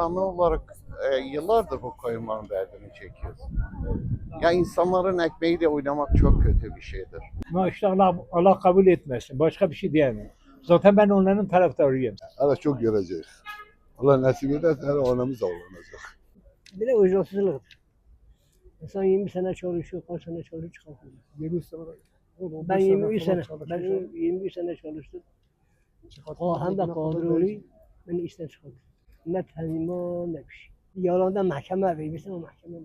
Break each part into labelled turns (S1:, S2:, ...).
S1: Anlı olarak e, yıllardır bu koyunların derdini çekiyoruz. Ya insanların ekmeğiyle oynamak çok kötü bir şeydir.
S2: Maaşta Allah, Allah kabul etmesin. Başka bir şey diyemem. Zaten ben onların taraftarıyım.
S3: Hala çok görecek. Allah nasip ederse her anamız da olacak.
S4: Bir de ücretsizliktir. İnsan 20 sene çalışıyor, kaç sene çalışıyor çıkartıyor.
S5: 20 sene.
S4: Ben 23 sene, ben 23 sene çalıştım. O hem de kadrolu beni işten çıkardı. Ne tanıma ne bir şey. Yalandan mahkeme verirsin o mahkeme.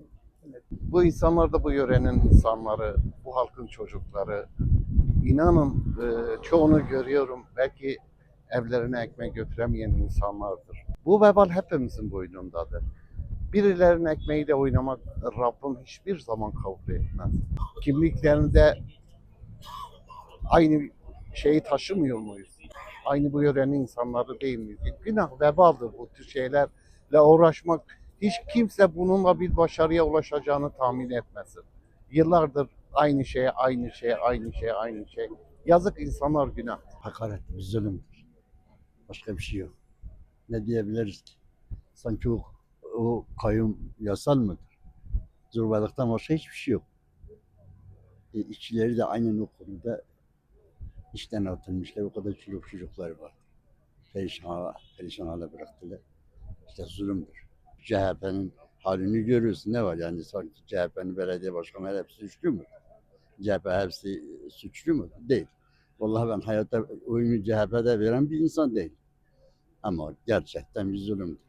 S1: Bu insanlar da bu yörenin insanları, bu halkın çocukları. İnanın e, çoğunu görüyorum. Belki evlerine ekmek götüremeyen insanlardır. Bu vebal hepimizin boynundadır. Birilerinin ekmeğiyle oynamak Rabbim hiçbir zaman kabul etmez. Kimliklerinde aynı şeyi taşımıyor muyuz? Aynı bu yörenin insanları değil miyiz? Günah vebaldır bu tür şeylerle uğraşmak. Hiç kimse bununla bir başarıya ulaşacağını tahmin etmesin. Yıllardır aynı şeye, aynı şeye, aynı şeye, aynı şey. Yazık insanlar günah.
S6: hakaret, zulümdür. Başka bir şey yok. Ne diyebiliriz ki? Sanki o, o kayyum yasal mıdır? Zorbalıktan başka hiçbir şey yok. E, işçileri de aynen o konuda işten atılmışlar. O kadar çocuk çocuklar var. Perişan, perişan hale bıraktılar. İşte zulümdür. CHP'nin halini görüyorsun. Ne var yani sanki CHP'nin belediye başkanları hepsi suçlu mu? CHP hepsi suçlu mu? Değil. Vallahi ben hayatta oyunu CHP'de veren bir insan değilim. Ama gerçekten bir zulümdür.